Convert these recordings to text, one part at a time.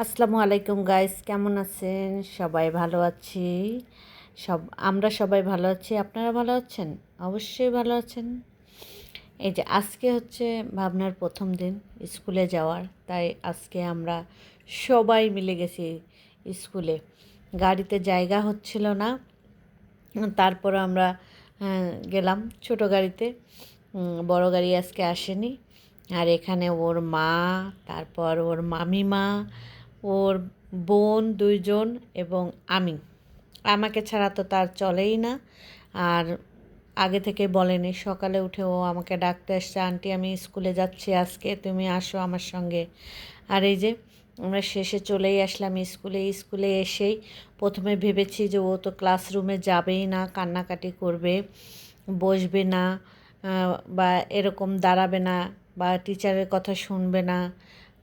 আসসালামু আলাইকুম গাইস কেমন আছেন? সবাই ভালো আছি। সব আমরা সবাই ভালো আছি। আপনারা ভালো আছেন? অবশ্যই ভালো আছেন। এই যে আজকে হচ্ছে ভাবনার প্রথম দিন স্কুলে যাওয়ার তাই আজকে আমরা সবাই মিলে গেছি স্কুলে। গাড়িতে জায়গা হচ্ছিল না। তারপর আমরা আহ, গেলাম ছোট গাড়িতে। বড় গাড়ি আজকে আসেনি। আর এখানে ওর মা তারপর ওর মামিমা ওর বোন দুইজন এবং আমি। আমাকে ছাড়া তো তার চলেই না। আর আগে থেকে বলেনি, সকালে উঠে ও আমাকে ডাকতে আসছে, আন্টি, আমি স্কুলে যাচ্ছি আজকে, তুমি আসো আমার সঙ্গে। আর এই যে, আমরা শেষে চলেই আসলাম স্কুলে। স্কুলে এসেই প্রথমে ভেবেছি যে ও তো ক্লাসরুমে যাবেই না, কান্নাকাটি করবে, বসবে না বা এরকম দাঁড়াবে না, বা টিচারের কথা শুনবে না।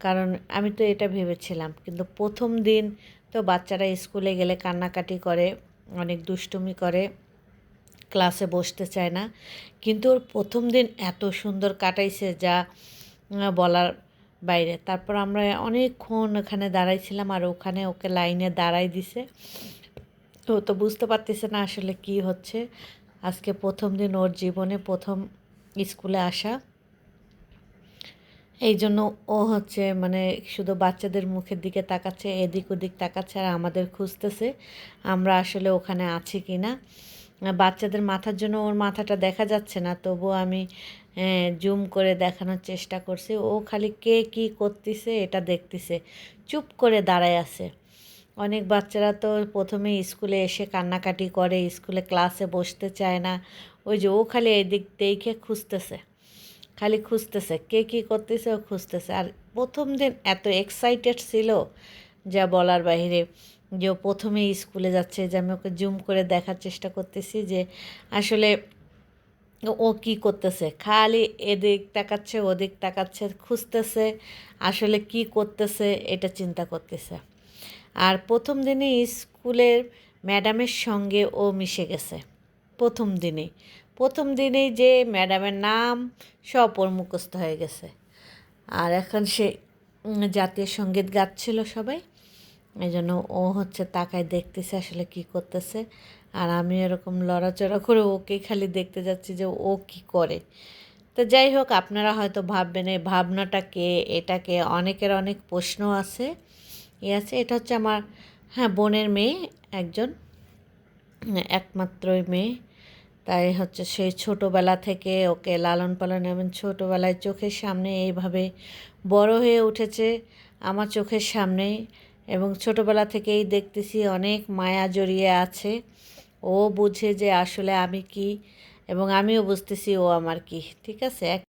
কারণ আমি তো এটা ভেবেছিলাম। কিন্তু প্রথম দিন তো বাচ্চারা স্কুলে গেলে কান্নাকাটি করে, অনেক দুষ্টুমি করে, ক্লাসে বসতে চায় না। কিন্তু ওর প্রথম দিন এত সুন্দর কাটাইছে যা বলার বাইরে। তারপর আমরা অনেকক্ষণ ওখানে দাঁড়াইছিলাম আর ওখানে ওকে লাইনে দাঁড়াই দিছে। তো তো বুঝতে পারতেছে না আসলে কি হচ্ছে। আজকে প্রথম দিন ওর জীবনে প্রথম স্কুলে আসা। এই জন্য ও হচ্ছে মানে শুধু বাচ্চাদের মুখের দিকে তাকাচ্ছে, এদিক ওদিক তাকাচ্ছে আর আমাদের খুঁজতেছে আমরা আসলে ওখানে আছি কি না বাচ্চাদের মাথার জন্য ওর মাথাটা দেখা যাচ্ছে না, তবুও আমি জুম করে দেখানোর চেষ্টা করছি। ও খালি কে কী করতেছে এটা দেখতেছে, চুপ করে দাঁড়ায় আছে। অনেক বাচ্চারা তো প্রথমে স্কুলে এসে কান্নাকাটি করে, স্কুলে ক্লাসে বসতে চায় না, ওই যে ও খালি এদিক দেখে খুঁজতেছে। খালি খুঁজতেছে কে কী করতেছে, ও খুঁজতেছে। আর প্রথম দিন এত এক্সাইটেড ছিল যা বলার বাইরে যে ও প্রথমেই স্কুলে যাচ্ছে, যে আমি ওকে জুম করে দেখার চেষ্টা করতেছি যে আসলে ও- কি করতেছে। খালি এদিক তাকাচ্ছে, ওদিক তাকাচ্ছে, খুঁজতেছে আসলে কি করতেছে এটা চিন্তা করতেছে। আর প্রথম দিনে স্কুলের ম্যাডামের সঙ্গে ও মিশে গেছে। প্রথম দিনেই। প্রথম দিনেই যে ম্যাডামের নাম সব ওর মুখস্থ হয়ে গেছে। আর এখন সে জাতীয় সংগীত গাচ্ছিল সবাই। এই জন্য ও হচ্ছে তাকায় দেখতেছে আসলে কি করতেছে। আর আমি এরকম লড়াচড়া করে ওকে খালি দেখতে যাচ্ছি যে ও কি করে। তো যাই হোক, আপনারা হয়তো ভাববেন, এই ভাবনাটা কে? এটাকে অনেকের অনেক প্রশ্ন আছে। এ আছে, এটা হচ্ছে আমার হ্যাঁ বোনের মেয়ে, একজন, একমাত্রই মেয়ে। তাই হচ্ছে সেই ছোটোবেলা থেকে ওকে লালন পালন এবং ছোটোবেলায় চোখের সামনে এইভাবে বড় হয়ে উঠেছে আমার চোখের সামনেই এবং ছোটোবেলা থেকেই দেখতেছি অনেক মায়া জড়িয়ে আছে। ও বুঝে যে আসলে আমি কি এবং আমিও বুঝতেছি ও আমার কি, ঠিক আছে?